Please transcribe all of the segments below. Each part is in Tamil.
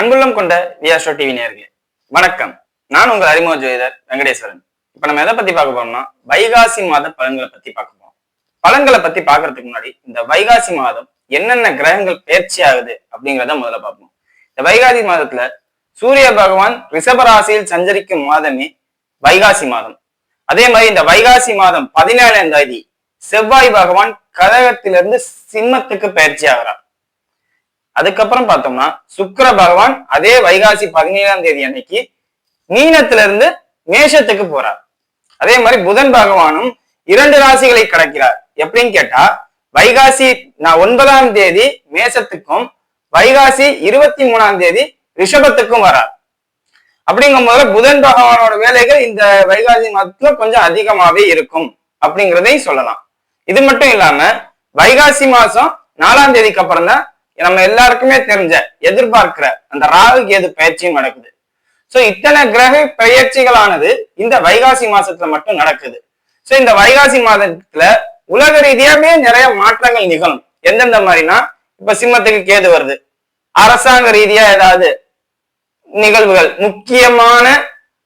அன்புள்ளம் கொண்ட வியாஷோ டிவி நேர்களே வணக்கம். நான் உங்கள் அறிமுக ஜோதிடர் வெங்கடேஸ்வரன். இப்ப நம்ம எதை பத்தி பார்க்க போறோம்னா வைகாசி மாத பலன்களை பத்தி பார்க்க போறோம். பலன்களை பத்தி பாக்குறதுக்கு முன்னாடி இந்த வைகாசி மாதம் என்னென்ன கிரகங்கள் பயிற்சி ஆகுது அப்படிங்கிறத முதல்ல பார்ப்போம். இந்த வைகாசி மாதத்துல சூரிய பகவான் ரிஷபராசியில் சஞ்சரிக்கும் மாதமே வைகாசி மாதம். அதே மாதிரி இந்த வைகாசி மாதம் பதினேழாம் தேதி செவ்வாய் பகவான் கழகத்திலிருந்து சிம்மத்துக்கு பயிற்சி ஆகிறார். அதுக்கப்புறம் பார்த்தோம்னா சுக்கர பகவான் அதே வைகாசி பதினேழாம் தேதி அன்னைக்கு மீனத்துல இருந்து மேஷத்துக்கு போறார். அதே மாதிரி புதன் பகவானும் இரண்டு ராசிகளை கடக்கிறார். எப்படின்னு கேட்டா வைகாசி நான் ஒன்பதாம் தேதி மேஷத்துக்கும் வைகாசி இருபத்தி மூணாம் தேதி ரிஷபத்துக்கும் வரார். அப்படிங்கும் போது புதன் பகவானோட வேலைகள் இந்த வைகாசி மாதத்துல கொஞ்சம் அதிகமாவே இருக்கும் அப்படிங்கிறதையும் சொல்லலாம். இது மட்டும் இல்லாம வைகாசி மாசம் நாலாம் தேதிக்கு அப்புறம் தான் நம்ம எல்லாருக்குமே தெரிஞ்ச எதிர்பார்க்கிற அந்த ராகு கேது பயிற்சியும் நடக்குது. சோ இத்தனை கிரக பயிற்சிகளானது இந்த வைகாசி மாசத்துல மட்டும் நடக்குது. சோ இந்த வைகாசி மாதத்துல உலக ரீதியாவே நிறைய மாற்றங்கள் நிகழும். எந்தெந்த மாதிரினா இப்ப சிம்மத்துக்கு கேது வருது. அரசாங்க ரீதியா ஏதாவது நிகழ்வுகள் முக்கியமான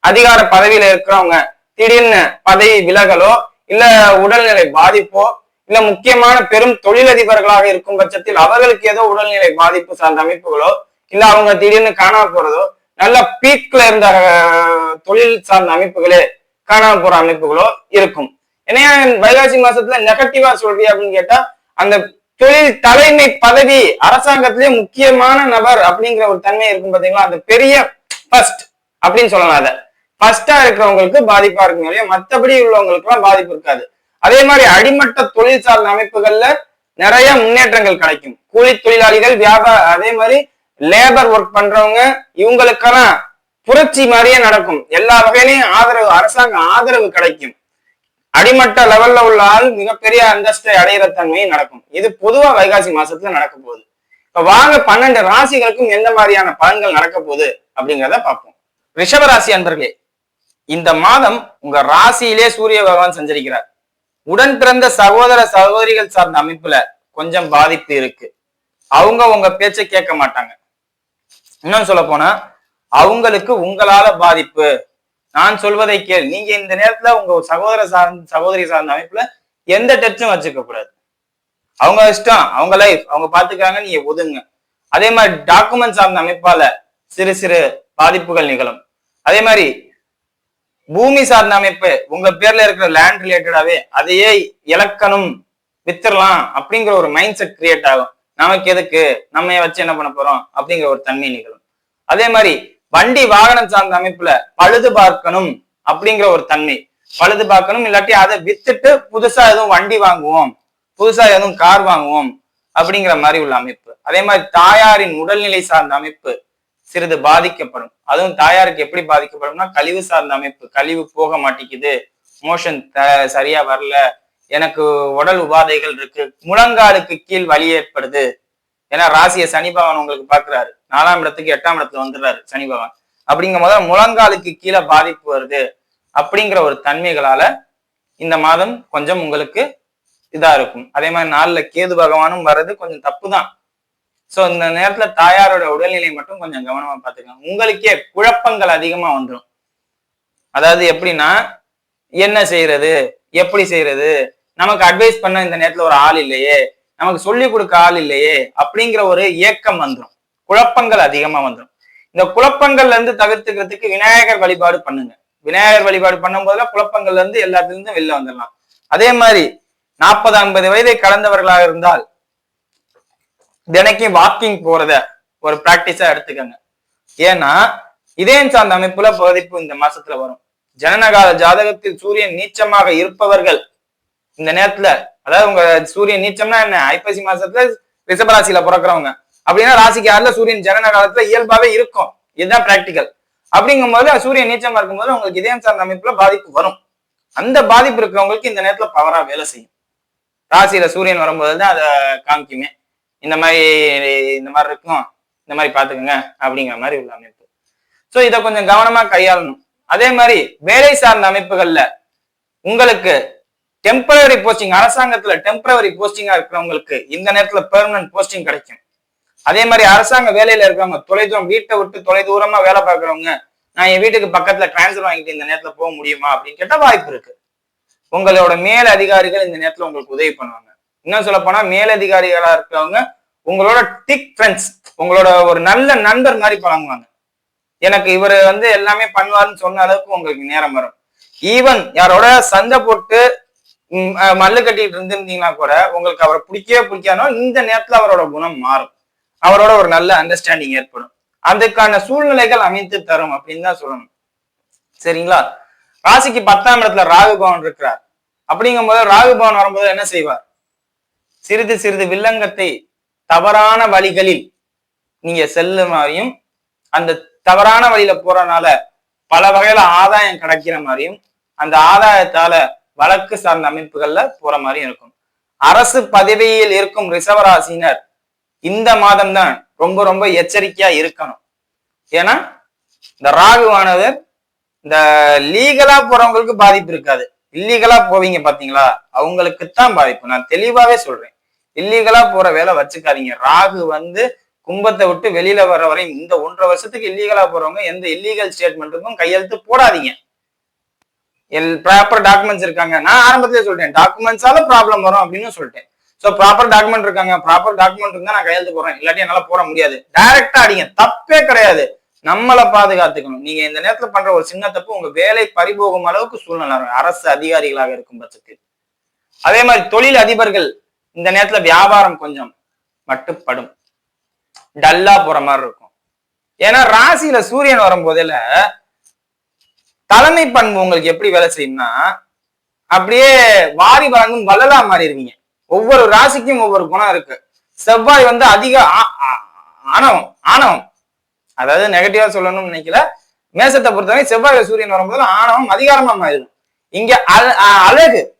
அதிகார பதவியில இருக்கிறவங்க திடீர்னு பதவி விலகலோ இல்ல உடல்நிலை பாதிப்போ இல்ல முக்கியமான பெரும் தொழிலதிபர்களாக இருக்கும் பட்சத்தில் அவர்களுக்கு ஏதோ உடல்நிலை பாதிப்பு சார்ந்த அமைப்புகளோ இல்ல அவங்க திடீர்னு காணாம போறதோ நல்ல பீக்ல இருந்த தொழில் சார்ந்த அமைப்புகளே காணாம போற அமைப்புகளோ இருக்கும். ஏன்னா வைகாசி மாசத்துல நெகட்டிவா சொல்றியா அப்படின்னு கேட்டா அந்த தொழில் தலைமை பதவி அரசாங்கத்திலேயே முக்கியமான நபர் அப்படிங்கிற ஒரு தன்மை இருக்கும் பாத்தீங்களா? அந்த பெரிய ஃபர்ஸ்ட் அப்படின்னு சொல்லலாம் அதை. ஃபர்ஸ்டா இருக்கிறவங்களுக்கு பாதிப்பா இருக்கும் இல்லையா? மத்தபடி உள்ளவங்களுக்கு எல்லாம் பாதிப்பு இருக்காது. அதே மாதிரி அடிமட்ட தொழில் சார்ந்த அமைப்புகள்ல நிறைய முன்னேற்றங்கள் கிடைக்கும். கூலி தொழிலாளிகள் வியாபார அதே மாதிரி லேபர் ஒர்க் பண்றவங்க இவங்களுக்கெல்லாம் புரட்சி மாதிரியே நடக்கும். எல்லா வகையிலையும் ஆதரவு அரசாங்க ஆதரவு கிடைக்கும். அடிமட்ட லெவல்ல உள்ள ஆள் மிகப்பெரிய அந்தஸ்தை அடையிற தன்மை நடக்கும். இது பொதுவா வைகாசி மாசத்துல நடக்க போகுது. இப்ப வாங்க பன்னெண்டு ராசிகளுக்கும் எந்த மாதிரியான பலன்கள் நடக்க போகுது அப்படிங்கிறத பார்ப்போம். ரிஷபராசி அன்பர்களே இந்த மாதம் உங்க ராசியிலே சூரிய பகவான் சஞ்சரிக்கிறார். உடன் பிறந்த சகோதர சகோதரிகள் சார்ந்த அமைப்புல கொஞ்சம் பாதிப்பு இருக்கு. அவங்க உங்க பேச்சை கேட்க மாட்டாங்க. இன்னும் சொல்ல போனா அவங்களுக்கு உங்களால பாதிப்பு. நான் சொல்வதை கேள். நீங்க இந்த நேரத்துல உங்க சகோதர சார்ந்த சகோதரி சார்ந்த அமைப்புல எந்த டச்சும் வச்சுக்க கூடாது. அவங்க இஷ்டம் அவங்க லைஃப் அவங்க பாத்துக்கிறாங்க நீங்க ஒதுங்க. அதே மாதிரி டாக்குமெண்ட் சார்ந்த அமைப்பால சிறு சிறு பாதிப்புகள் நிகழும். அதே மாதிரி பூமி சார்ந்த அமைப்பு உங்க பேர்ல இருக்கிற லேண்ட் ரிலேட்டடாவே அதையே இழக்கணும் வித்துறலாம் அப்படிங்கிற ஒரு மைண்ட் செட் கிரியேட் ஆகும். நமக்கு எதுக்கு? நம்ம வச்சு என்ன பண்ண போறோம்? அப்படிங்கிற ஒரு தன்மை நிகழும். அதே மாதிரி வண்டி வாகனம் சார்ந்த அமைப்புல பழுது பார்க்கணும் அப்படிங்கிற ஒரு தன்மை. பழுது பார்க்கணும் இல்லாட்டி அதை வித்துட்டு புதுசா எதுவும் வண்டி வாங்குவோம் புதுசா எதுவும் கார் வாங்குவோம் அப்படிங்கிற மாதிரி உள்ள அமைப்பு. அதே மாதிரி தாயாரின் உடல்நிலை சார்ந்த அமைப்பு சிறிது பாதிக்கப்படும். அதுவும் தாயாருக்கு எப்படி பாதிக்கப்படும்னா கழிவு சார்ந்த அமைப்பு கழிவு போக மாட்டேங்குது. மோஷன் த சரியா வரல. எனக்கு உடல் உபாதைகள் இருக்கு. முழங்காலுக்கு கீழ் வலி ஏற்படுது. ஏன்னா ராசியை சனி பகவான் உங்களுக்கு பாக்குறாரு நாலாம் இடத்துக்கு எட்டாம் இடத்துல வந்துடுறாரு சனி பகவான். அப்படிங்கும் போது முழங்காலுக்கு கீழே பாதிப்பு வருது. அப்படிங்கிற ஒரு தன்மைகளால இந்த மாதம் கொஞ்சம் உங்களுக்கு இதா இருக்கும். அதே மாதிரி நாளில் கேது பகவானும் வர்றது கொஞ்சம் தப்பு தான் சோ இந்த நேரத்துல தாயாரோட உடல்நிலை மட்டும் கொஞ்சம் கவனமா பாத்துக்கோங்க. உங்களுக்கே குழப்பங்கள் அதிகமா வந்துடும் அதாவது எப்படின்னா என்ன செய்யறது எப்படி செய்யறது நமக்கு அட்வைஸ் பண்ண இந்த நேரத்துல ஒரு ஆள் இல்லையே. நமக்கு சொல்லி கொடுக்க ஆள் இல்லையே அப்படிங்கிற ஒரு ஏக்கம் வந்துடும் குழப்பங்கள் அதிகமா வந்துடும் இந்த குழப்பங்கள்ல இருந்து தவிர்த்துக்கிறதுக்கு விநாயகர் வழிபாடு பண்ணுங்க. விநாயகர் வழிபாடு பண்ணும்போதெல்லாம் குழப்பங்கள்ல இருந்து எல்லாத்துல வெளில வந்துடலாம் அதே மாதிரி நாற்பது ஐம்பது வயதை கடந்தவர்களாக இருந்தால் தினைக்கும் வாக்கிங் போறத ஒரு பிராக்டிஸா எடுத்துக்கோங்க. ஏன்னா இதயம் சார்ந்த அமைப்புல பாதிப்பு இந்த மாசத்துல வரும். ஜனனகால ஜாதகத்தில் சூரியன் நீச்சமாக இருப்பவர்கள் இந்த நேரத்துல அதாவது உங்க சூரியன் நீச்சம்னா என்ன? ஐப்பசி மாசத்துல ரிஷபராசியில பிறக்கிறவங்க. அப்படின்னா ராசிக்கு ஆறுல சூரியன் ஜனன காலத்துல இயல்பாவே இருக்கும். இதுதான் பிராக்டிக்கல் அப்படிங்கும்போது சூரியன் நீச்சமா இருக்கும்போது உங்களுக்கு இதயம் சார்ந்த அமைப்புல பாதிப்பு வரும். அந்த பாதிப்பு இருக்கிறவங்களுக்கு இந்த நேரத்துல பவரா வேலை செய்யும். ராசியில சூரியன் வரும்போது தான் அதை காமிக்குமே. இந்த மாதிரி இந்த மாதிரி இருக்கும் இந்த மாதிரி பாத்துக்கோங்க அப்படிங்கிற மாதிரி உள்ள அமைப்பு. சோ இதை கொஞ்சம் கவனமா கையாளணும். அதே மாதிரி வேலை சார்ந்த அமைப்புகள்ல உங்களுக்கு டெம்பரரி போஸ்டிங் அரசாங்கத்துல டெம்பரரி போஸ்டிங்கா இருக்கிறவங்களுக்கு இந்த நேரத்துல பெர்மனன்ட் போஸ்டிங் கிடைக்கும். அதே மாதிரி அரசாங்க வேலையில இருக்கிறவங்க தொலைதூரம் வீட்டை விட்டு தொலை தூரமா வேலை பார்க்கறவங்க நான் என் வீட்டுக்கு பக்கத்துல டிரான்ஸ்ஃபர் வாங்கிட்டு இந்த நேரத்துல போக முடியுமா அப்படின்னு கேட்டா வாய்ப்பு இருக்கு. உங்களோட மேல் அதிகாரிகள் இந்த நேரத்துல உங்களுக்கு உதவி பண்ணுவாங்க. இன்னும் சொல்ல போனா மேலதிகாரிகளா இருக்கிறவங்க உங்களோட டிக் ஃப்ரெண்ட்ஸ் உங்களோட ஒரு நல்ல நண்பர் மாதிரி பழங்குவாங்க எனக்கு இவர் வந்து எல்லாமே பண்ணுவாருன்னு சொன்ன அளவுக்கு உங்களுக்கு நேரம் வரும். ஈவன் யாரோட சண்டை போட்டு மல்லு கட்டிட்டு இருந்திருந்தீங்கன்னா கூட உங்களுக்கு அவரை பிடிக்கவே பிடிக்காதோ இந்த நேரத்துல அவரோட குணம் மாறும். அவரோட ஒரு நல்ல அண்டர்ஸ்டாண்டிங் ஏற்படும். அதுக்கான சூழ்நிலைகள் அமைத்து தரும் அப்படின்னு தான் சொல்லணும். சரிங்களா? ராசிக்கு பத்தாம் இடத்துல ராகு பவன் இருக்கிறார். அப்படிங்கும்போது ராகு பவன் வரும்போது என்ன செய்வார்? சிறிது சிறிது வில்லங்கத்தை தவறான வழிகளில் நீங்க செல்ல மாதிரியும் அந்த தவறான வழியில போறனால பல வகையில ஆதாயம் கிடைக்கிற மாதிரியும் அந்த ஆதாயத்தால வழக்கு சார்ந்த அமைப்புகள்ல போற மாதிரியும் இருக்கும். அரசு பதவியில் இருக்கும் ரிசவராசினர் இந்த மாதம் தான் ரொம்ப ரொம்ப எச்சரிக்கையா இருக்கணும். ஏன்னா இந்த ராகுவானவர் இந்த லீகலா போறவங்களுக்கு பாதிப்பு இருக்காது. இல்லீகலா போவீங்க பாத்தீங்களா? அவங்களுக்கு தான் பாதிப்பு. நான் தெளிவாவே சொல்றேன். இல்லீகலா போற வேலை வச்சுக்காதீங்க. ராகு வந்து கும்பத்தை விட்டு வெளியில வர வரையும் இந்த ஒன்றரை வருஷத்துக்கு இல்லீகலா போறவங்க எந்த இல்லீகல் ஸ்டேட்மெண்ட்டுக்கும் கையெழுத்து போடாதீங்க. எல் ப்ராப்பர் டாக்குமெண்ட்ஸ் இருக்காங்க. நான் ஆரம்பத்திலே சொல்லிட்டேன். டாக்குமெண்ட்ஸால ப்ராப்ளம் வரும் அப்படின்னு சொல்லிட்டேன். ஸோ ப்ராப்பர் டாக்குமெண்ட் இருக்காங்க. ப்ராப்பர் டாக்குமெண்ட் இருந்தா நான் கையெழுத்து போறேன் இல்லாட்டி என்னால போட முடியாது. டைரக்டா அடிங்க. தப்பே கிடையாது. நம்மளை பாதுகாத்துக்கணும். நீங்க இந்த நேரத்துல பண்ற ஒரு சின்ன தப்பு உங்க வேலை பறிபோகும் அளவுக்கு சூழ்நிலை அரசு அதிகாரிகளாக இருக்கும் பட்சத்தில். அதே மாதிரி தொழில் அதிபர்கள் இந்த நேரத்துல வியாபாரம் கொஞ்சம் மட்டுப்படும் டல்லா போற மாதிரி இருக்கும். ஏன்னா ராசியில சூரியன் வரும்போதில் தலைமை பண்பு உங்களுக்கு எப்படி வேலை செய்யும்னா அப்படியே வாரி வழங்கும் வள்ளலா மாறிடுவீங்க. ஒவ்வொரு ராசிக்கும் ஒவ்வொரு குணம் இருக்கு. செவ்வாய் வந்து அதிக ஆ- ஆ- ஆணவம் ஆணவம். அதாவது நெகட்டிவா சொல்லணும்னு நினைக்கல. மேசத்தை பொறுத்தவரை செவ்வாய் சூரியன் வரும்போது ஆணவம் அதிகாரமா மாறிடும். இங்க அழ- அழகு.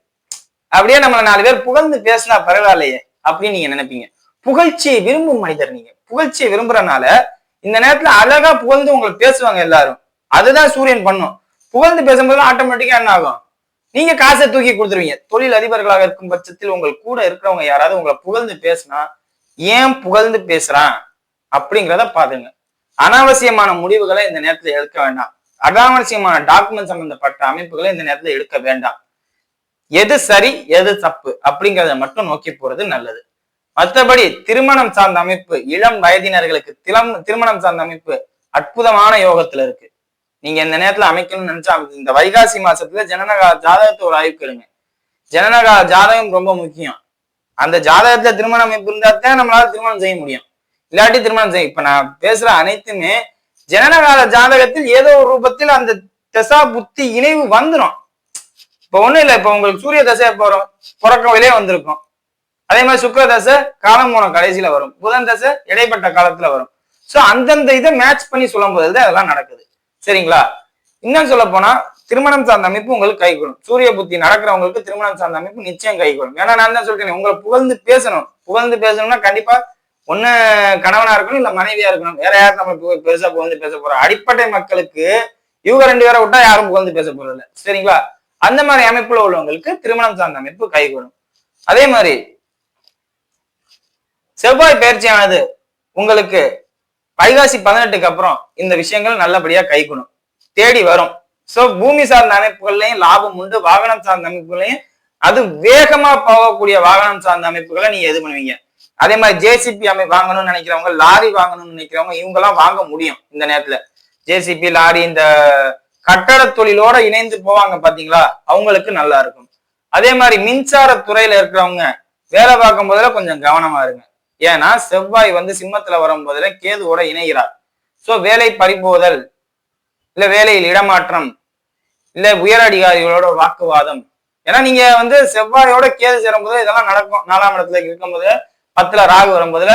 அப்படியே நம்மள நாலு பேர் புகழ்ந்து பேசினா பரவாயில்லையே அப்படின்னு நீங்க நினைப்பீங்க. புகழ்ச்சியை விரும்பும் மனிதர் நீங்க. புகழ்ச்சியை விரும்புறனால இந்த நேரத்துல அழகா புகழ்ந்து உங்களுக்கு பேசுவாங்க எல்லாரும். அதுதான் சூரியன் பண்ணும். புகழ்ந்து பேசும்போது ஆட்டோமேட்டிக்கா என்ன ஆகும்? நீங்க காசை தூக்கி கொடுத்துருவீங்க. தொழில் அதிபர்களாக இருக்கும் பட்சத்தில் உங்கள் கூட இருக்கிறவங்க யாராவது உங்களை புகழ்ந்து பேசினா ஏன் புகழ்ந்து பேசுறான் அப்படிங்கிறத பாருங்க. அனாவசியமான முடிவுகளை இந்த நேரத்துல எடுக்க வேண்டாம். அனாவசியமான டாக்குமெண்ட் சம்பந்தப்பட்ட அமைப்புகளை இந்த நேரத்துல எடுக்க வேண்டாம். எது சரி எது தப்பு அப்படிங்கிறத மட்டும் நோக்கி போறது நல்லது. மற்றபடி திருமணம் சார்ந்த அமைப்பு இளம் வயதினர்களுக்கு திலம் திருமணம் சார்ந்த அமைப்பு அற்புதமான யோகத்துல இருக்கு. நீங்க இந்த நேரத்துல அமைக்கணும்னு நினைச்சா இந்த வைகாசி மாசத்துல ஜனனகால ஜாதகத்தை ஒரு ஆய்வு கேளுங்க. ஜனனகால ஜாதகம் ரொம்ப முக்கியம். அந்த ஜாதகத்துல திருமண அமைப்பு இருந்தா தான் நம்மளால திருமணம் செய்ய முடியும். இல்லாட்டி திருமணம் செய்ய இப்ப நான் பேசுற அனைத்துமே ஜனனகால ஜாதகத்தில் ஏதோ ஒரு ரூபத்தில் அந்த தசா புத்தி இணைவு வந்துடும் இப்ப ஒண்ணும் இல்ல இப்ப உங்களுக்கு சூரிய தசை போறோம் வெளியே வந்திருக்கும். அதே மாதிரி சுக்கர தசை காலம் போன கடைசியில வரும். புதன் தசை இடைப்பட்ட காலத்துல வரும். சோ அந்தந்த இதை மேட்ச் பண்ணி சொல்லும் போது தான் அதெல்லாம் நடக்குது. சரிங்களா? இன்னும் சொல்ல போனா திருமணம் சார்ந்த அமைப்பு உங்களுக்கு கைகூடும் சூரிய புத்தி நடக்கிறவங்களுக்கு திருமணம் சார்ந்த அமைப்பு நிச்சயம் கைகூடும் ஏன்னா நான் தான் சொல்லிட்டேன் உங்களை புகழ்ந்து பேசணும். புகழ்ந்து பேசணும்னா கண்டிப்பா ஒண்ணு கணவனா இருக்கணும் இல்ல மனைவியா இருக்கணும். வேற யாரும் நம்ம பெருசா புகழ்ந்து பேச போறோம் அடிப்படை மக்களுக்கு இவங்க ரெண்டு பேரை விட்டா யாரும் புகழ்ந்து பேச போறது இல்லை சரிங்களா? அந்த மாதிரி அமைப்புல உள்ளவங்களுக்கு திருமணம் சார்ந்த அமைப்பு கைகூடும். அதே மாதிரி செவ்வாய் பயிற்சியானது உங்களுக்கு வைகாசி பதினெட்டுக்கு அப்புறம் இந்த விஷயங்கள் நல்லபடியா கைகூடும். தேடி வரும். சோ பூமி சார்ந்த அமைப்புகள்லயும் லாபம் உண்டு. வாகனம் சார்ந்த அமைப்புகளையும் அது வேகமா போகக்கூடிய வாகனம் சார்ந்த அமைப்புகளை நீங்க இது பண்ணுவீங்க. அதே மாதிரி ஜேசிபி அமை வாங்கணும்னு நினைக்கிறவங்க லாரி வாங்கணும்னு நினைக்கிறவங்க இவங்க எல்லாம் வாங்க முடியும் இந்த நேரத்துல. ஜேசிபி லாரி இந்த கட்டட தொழிலோட இணைந்து போவாங்க பாத்தீங்களா? அவங்களுக்கு நல்லா இருக்கும். அதே மாதிரி மின்சார துறையில இருக்கிறவங்க வேலை பார்க்கும் போதுல கொஞ்சம் கவனமா இருங்க. ஏன்னா செவ்வாய் வந்து சிம்மத்துல வரும் போதுல கேதுவோட இணைகிறார். சோ வேலை பறிபோதல் இல்ல வேலையில் இடமாற்றம் இல்ல உயர் அதிகாரிகளோட வாக்குவாதம். ஏன்னா நீங்க வந்து செவ்வாயோட கேது சேரும்போது இதெல்லாம் நடக்கும். நாலாம் இடத்துல இருக்கும்போது பத்துல ராகு வரும்போதுல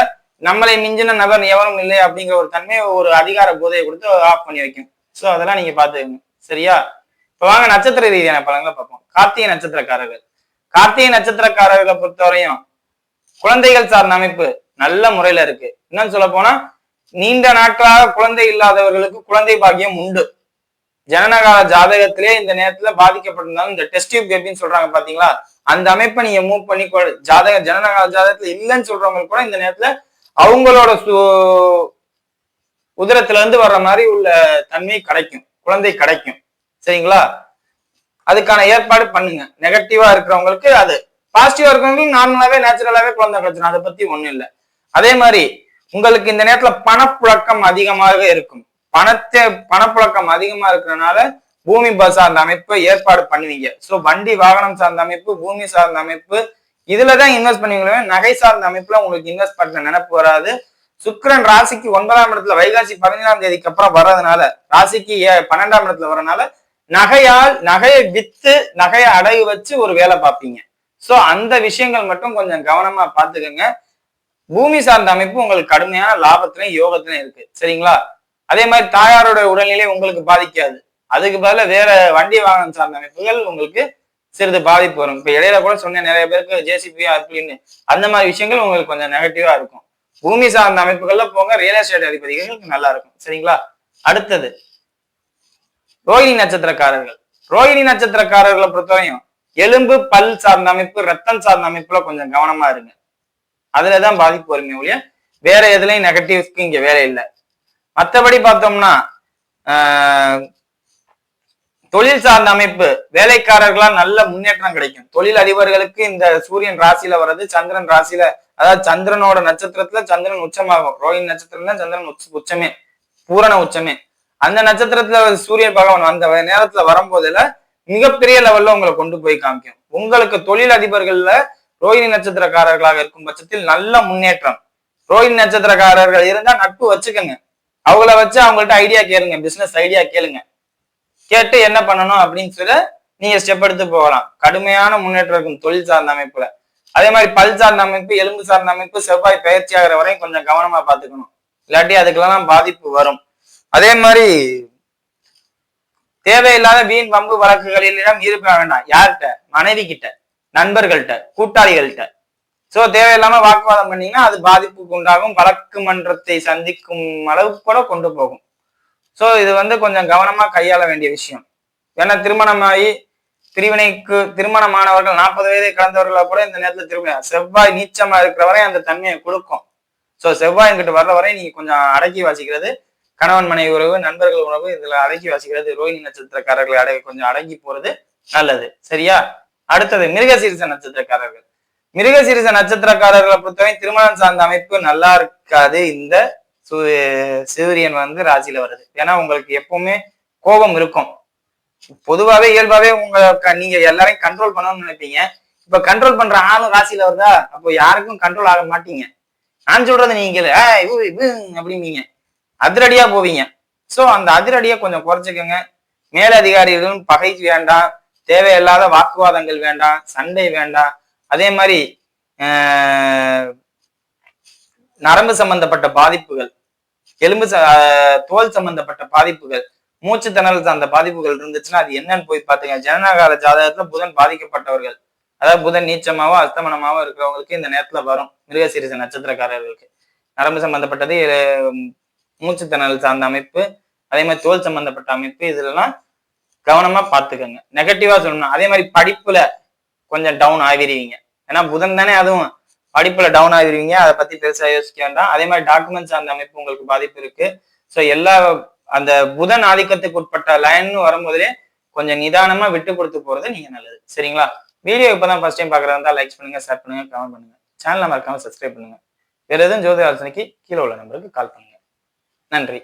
நம்மளை மிஞ்சின நபர் எவரும் இல்லை அப்படிங்கிற ஒரு தன்மையை ஒரு அதிகார போதையை கொடுத்து ஆஃப் பண்ணி வைக்கும். ஸோ அதெல்லாம் நீங்க பாத்துக்கங்க சரியா? இப்ப வாங்க நட்சத்திர ரீதியான பலன்களை பார்ப்போம். கார்த்திகை நட்சத்திரக்காரர்கள். கார்த்திகை நட்சத்திரக்காரர்களை பொறுத்தவரையும் குழந்தைகள் சார்ந்த அமைப்பு நல்ல முறையில இருக்கு. இன்னும் சொல்ல போனா நீண்ட நாட்களாக குழந்தை இல்லாதவர்களுக்கு குழந்தை பாக்கியம் உண்டு. ஜனனகால ஜாதகத்திலே இந்த நேரத்துல பாதிக்கப்பட்டிருந்தாலும் இந்த டெஸ்ட் டியூப் பேபின்னு சொல்றாங்க பாத்தீங்களா? அந்த அமைப்பை நீங்க மூவ் பண்ணி ஜாதக ஜனனகால ஜாதகத்துல இல்லைன்னு சொல்றவங்களுக்கு கூட இந்த நேரத்துல அவங்களோட சு- உதரத்துல இருந்து வர்ற மாதிரி உள்ள தன்மை கிடைக்கும். குழந்தை கிடைக்கும். சரிங்களா? அதுக்கான ஏற்பாடு பண்ணுங்க. நெகட்டிவா இருக்கிறவங்களுக்கு அது பாசிட்டிவா இருக்கிறவங்களுக்கு நார்மலாவே நேச்சுரலாவே குழந்தை கிடைச்சிடும் அதை பத்தி ஒண்ணும் இல்லை. அதே மாதிரி உங்களுக்கு இந்த நேரத்துல பணப்புழக்கம் அதிகமாக இருக்கும். பணத்தை பணப்புழக்கம் அதிகமா இருக்கிறனால பூமி பஸ் சார்ந்த அமைப்பு ஏற்பாடு பண்ணுவீங்க. சோ வண்டி வாகனம் சார்ந்த அமைப்பு பூமி சார்ந்த அமைப்பு இதுலதான் இன்வெஸ்ட் பண்ணுவீங்களே நகை சார்ந்த அமைப்புல உங்களுக்கு இன்வெஸ்ட் பண்ண நினைப்பு வராது. சுக்கரன் ராசிக்கு ஒன்பதாம் இடத்துல வைகாசி பதினேழாம் தேதிக்கு அப்புறம் வர்றதுனால ராசிக்கு ஏ- பன்னெண்டாம் இடத்துல வர்றதுனால நகையால் நகையை வித்து நகையை அடகு வச்சு ஒரு வேலை பார்ப்பீங்க. சோ அந்த விஷயங்கள் மட்டும் கொஞ்சம் கவனமா பாத்துக்கோங்க பூமி சார்ந்த அமைப்பு உங்களுக்கு கடுமையான லாபத்திலையும் யோகத்திலையும் இருக்கு. சரிங்களா? அதே மாதிரி தாயாரோட உடல்நிலை உங்களுக்கு பாதிக்காது. அதுக்கு பதிலா வேற வண்டி வாகனம் சார்ந்த அமைப்புகள் உங்களுக்கு சிறிது பாதிப்பு வரும். இப்ப இடையில கூட சொன்னேன் நிறைய பேருக்கு ஜேசிபி அப்படின்னு அந்த மாதிரி விஷயங்கள் உங்களுக்கு கொஞ்சம் நெகட்டிவா இருக்கும். பூமி சார்ந்த அமைப்புகள்ல போங்க ரியல் எஸ்டேட் அதிபதிகளுக்கு நல்லா இருக்கும் சரிங்களா? அடுத்தது ரோஹிணி நட்சத்திரக்காரர்கள். ரோஹிணி நட்சத்திரக்காரர்களை பொறுத்தவரையும் எலும்பு பல் சார்ந்த அமைப்பு ரத்தம் சார்ந்த அமைப்புல கொஞ்சம் கவனமா இருங்க. அதுலதான் பாதிப்பு வருமே ஒழிய வேற எதுலயும் நெகட்டிவ்ஸ்க்கு இங்க வேலை இல்லை. மத்தபடி பார்த்தோம்னா ஆஹ், தொழில் சார்ந்த அமைப்பு. வேலைக்காரர்களால் நல்ல முன்னேற்றம் கிடைக்கும். தொழில் அதிபர்களுக்கு இந்த சூரியன் ராசியில வர்றது சந்திரன் ராசியில அதாவது சந்திரனோட நட்சத்திரத்துல சந்திரன் உச்சமாகும். ரோஹிணி நட்சத்திரத்துல சந்திரன் உச்ச- உச்சமே. பூரண உச்சமே. அந்த நட்சத்திரத்துல சூரிய பகவான் வந்த நேரத்துல வரும்போதுல மிகப்பெரிய லெவல்ல உங்களை கொண்டு போய் காமிக்கும். உங்களுக்கு தொழில் அதிபர்கள்ல ரோஹிணி நட்சத்திரக்காரர்களாக இருக்கும் பட்சத்தில் நல்ல முன்னேற்றம். ரோஹிணி நட்சத்திரக்காரர்கள் இருந்தா நட்பு வச்சுக்கோங்க. அவங்கள வச்சு அவங்கள்ட்ட ஐடியா கேளுங்க. பிசினஸ் ஐடியா கேளுங்க. கேட்டு என்ன பண்ணணும் அப்படின்னு சொல்லி நீங்க ஸ்டெப் எடுத்து போகலாம். கடுமையான முன்னேற்றம் இருக்கும் தொழில் சார்ந்த அமைப்புல. அதே மாதிரி பல் சார்ந்த அமைப்பு எலும்பு சார்ந்த அமைப்பு செவ்வாய் பயிற்சி ஆகிற வரையும் கொஞ்சம் கவனமா பாத்துக்கணும் இல்லாட்டி அதுக்கெல்லாம் பாதிப்பு வரும். அதே மாதிரி தேவையில்லாத வீண் வம்பு வழக்குகளிடம் ஈடுபட வேண்டாம். யார்கிட்ட? மனைவி கிட்ட நண்பர்கள்ட்ட கூட்டாளிகள்கிட்ட சோ தேவையில்லாம வாக்குவாதம் பண்ணீங்கன்னா அது பாதிப்புக்கு உண்டாகும். வழக்கு மன்றத்தை சந்திக்கும் அளவுக்கு கூட கொண்டு போகும். ஸோ இது வந்து கொஞ்சம் கவனமா கையாள வேண்டிய விஷயம். ஏன்னா திருமணமாகி பிரிவினைக்கு திருமணமானவர்கள் நாற்பது வயதை கடந்தவர்களா கூட இந்த நேரத்தில் திருமணம் செவ்வாய் நீச்சமா இருக்கிற வரை அந்த தன்மையை கொடுக்கும். ஸோ செவ்வாய் என்கிட்ட வர்ற வரை நீங்க கொஞ்சம் அடக்கி வாசிக்கிறது கணவன் மனைவி உறவு நண்பர்கள் உறவு இதுல அடக்கி வாசிக்கிறது ரோஹிணி நட்சத்திரக்காரர்களை அடை கொஞ்சம் அடங்கி போறது நல்லது. சரியா? அடுத்தது மிருகசீரிச நட்சத்திரக்காரர்கள். மிருகசீரிச நட்சத்திரக்காரர்களை பொறுத்தவரை திருமணம் சார்ந்த அமைப்பு நல்லா இருக்காது. இந்த சூரியன் வந்து ராசியில வருது. ஏன்னா உங்களுக்கு எப்பவுமே கோபம் இருக்கும். பொதுவாவே இயல்பாவே உங்களை க- நீங்க எல்லாரையும் கண்ட்ரோல் பண்ணணும்னு நினைப்பீங்க. இப்ப கண்ட்ரோல் பண்ற ஆளும் ராசியில வருதா? அப்போ யாருக்கும் கண்ட்ரோல் ஆக மாட்டீங்க. நான் சொல்றது நீங்க அப்படின்னீங்க அதிரடியா போவீங்க. சோ அந்த அதிரடியை கொஞ்சம் குறைச்சிக்கோங்க. மேலதிகாரிகளும் பகை வேண்டாம். தேவையில்லாத வாக்குவாதங்கள் வேண்டாம். சண்டை வேண்டாம். அதே மாதிரி ஆஹ், நரம்பு சம்பந்தப்பட்ட பாதிப்புகள். எலும்பு ச- தோல் சம்பந்தப்பட்ட பாதிப்புகள் மூச்சு திணறல் சார்ந்த பாதிப்புகள் இருந்துச்சுன்னா அது என்னன்னு போய் பாத்துங்க. ஜனநாகார ஜாதகத்துல புதன் பாதிக்கப்பட்டவர்கள். அதாவது புதன் நீச்சமாவோ அஸ்தமனமாவோ இருக்கிறவங்களுக்கு இந்த நேரத்துல வரும். மிருகசீரிச நட்சத்திரக்காரர்களுக்கு. நரம்பு சம்பந்தப்பட்டது மூச்சு திணறல் சார்ந்த அமைப்பு அதே மாதிரி தோல் சம்பந்தப்பட்ட அமைப்பு இதுலலாம் கவனமா பாத்துக்கோங்க. நெகட்டிவா சொல்லணும் அதே மாதிரி படிப்புல கொஞ்சம் டவுன் ஆகிருவீங்க. ஏன்னா புதன் தானே அதுவும் படிப்புல டவுன் ஆகிருவீங்க அதை பத்தி பெருசா யோசிக்க வேண்டாம். அதே மாதிரி டாக்குமெண்ட்ஸ் அந்த அமைப்பு உங்களுக்கு பாதிப்பு இருக்கு. ஸோ எல்லா அந்த புதன் ஆதிக்கத்துக்கு உட்பட்ட லைன்னு வரும்போதே கொஞ்சம் நிதானமா விட்டு கொடுத்து போறது நீங்க நல்லது. சரிங்களா? வீடியோ இப்பதான் ஃபர்ஸ்ட் டைம் பாக்குறதா இருந்தா லைக் பண்ணுங்க ஷேர் பண்ணுங்க கமெண்ட் பண்ணுங்க. சேனல் மறக்காம சப்ஸ்கிரைப் பண்ணுங்க. வேற எதுவும் ஜோதி ஆலோசனைக்கு கீழே உள்ள நம்பருக்கு கால் பண்ணுங்க. நன்றி.